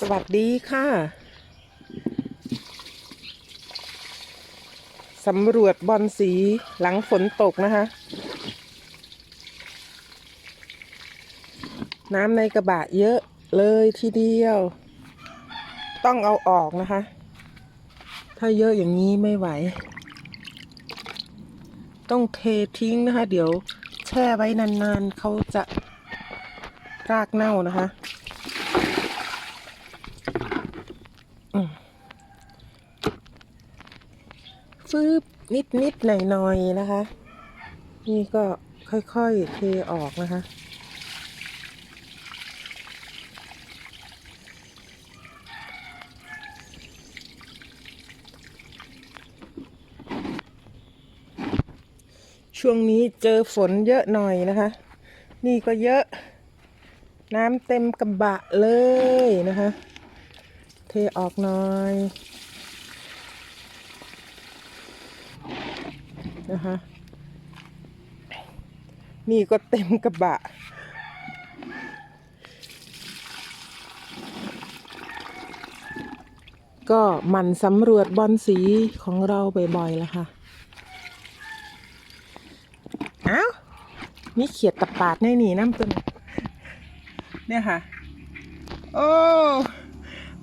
สวัสดีค่ะสำรวจบอลสีหลังฝนตกนะคะ น้ำในกระบะเยอะเลยทีเดียว ต้องเอาออกนะคะ ถ้าเยอะอย่างนี้ไม่ไหว ต้องเททิ้งนะคะ เดี๋ยวแช่ไว้นานๆ เขาจะรากเน่านะคะ ฟืบนิดนิดหน่อยหน่อยๆนะคะ นี่ก็ค่อยๆเทออกนะคะ ช่วงนี้เจอฝนเยอะหน่อยนะคะ นี่ก็เยอะ น้ำเต็มกระบะเลยนะคะ เทออกหน่อย นะคะ นี่ก็เต็มกระบะ ก็มันสำรวจบอลสีของเราบ่อยๆแล้วค่ะเอ้ามีเขียดตะปาดในหนีน้ำตัวเนี่ยค่ะ โอ้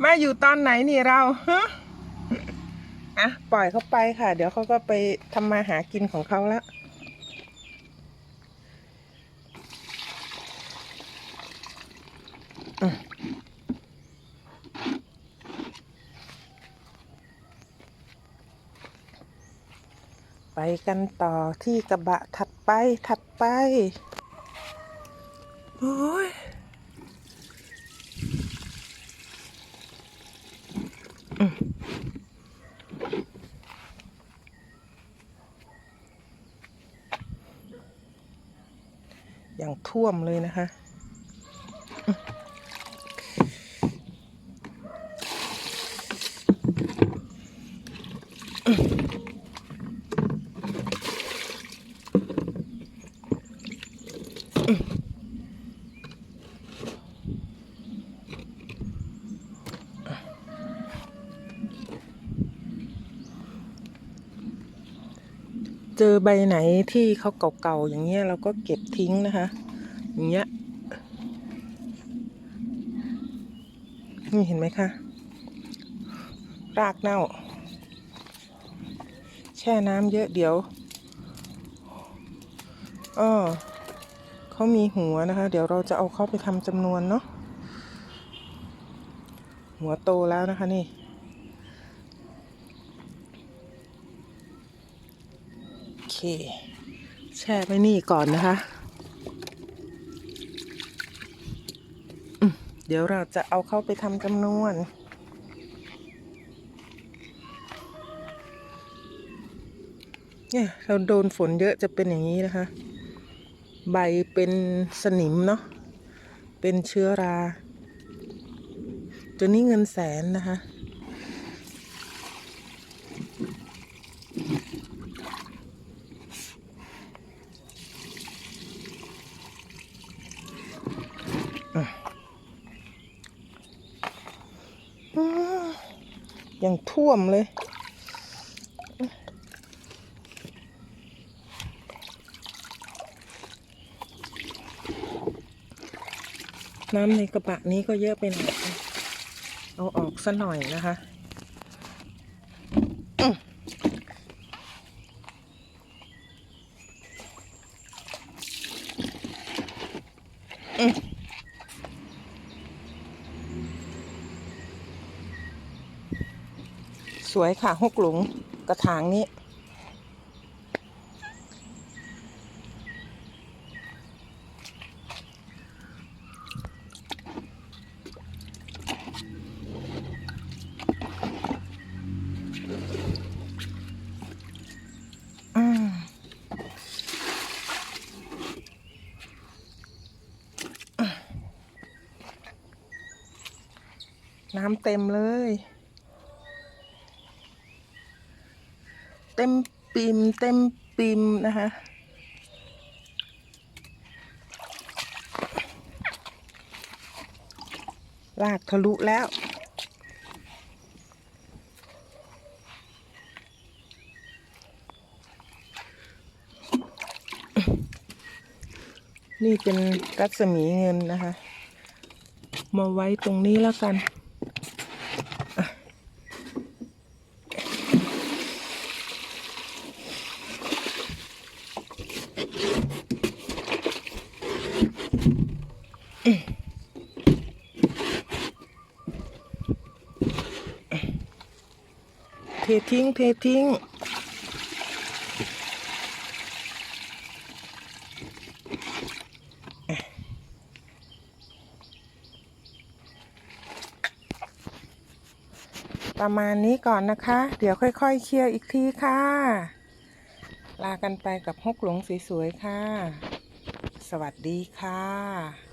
มาอยู่ตอนไหนนี่เราฮะ อะปล่อยเขาไปค่ะ เดี๋ยวเขาก็ไปทำมาหากินของเขาแล้วไปกันต่อที่กระบะถัดไปถัดไป โอ้ย อย่างท่วมเลยนะคะ เจอใบไหนที่เขาเก่าๆอย่างเงี้ยเราก็เก็บทิ้งนะคะ อย่างเงี้ยนี่เห็นไหมคะ รากเน่า แช่น้ำเยอะเดี๋ยวอ้อเขามีหัวนะคะ เดี๋ยวเราจะเอาเขาไปทำจำนวนเนาะหัวโตแล้วนะคะนี่ โอเค แช่ไว้นี่ก่อนนะคะ เดี๋ยวเราจะเอาเข้าไปทำจำนวนเนี่ยเราโดนฝนเยอะจะเป็นอย่างนี้นะคะ ใบเป็นสนิมเนาะเป็นเชื้อรา ตัวนี้เงินแสนนะคะ อยังท่วมเลย น้ำในกระบะนี้ก็เยอะไปหน่อยเอาออกซะหน่อยนะคะอืมอืม สวยค่ะหกหลุงกระถางนี้ น้ำเต็มเลย ต็มปิมเต็มปิมนะคะลากทะลุแล้ว นี่เป็นรัศมีเงินนะคะ มาไว้ตรงนี้แล้วกัน เททิ้ง เททิ้ง ประมาณนี้ก่อนนะคะ เดี๋ยวค่อย ๆ เคลียร์อีกทีค่ะ ลากันไปกับฮกหลงสวย ๆ ค่ะ สวัสดีค่ะ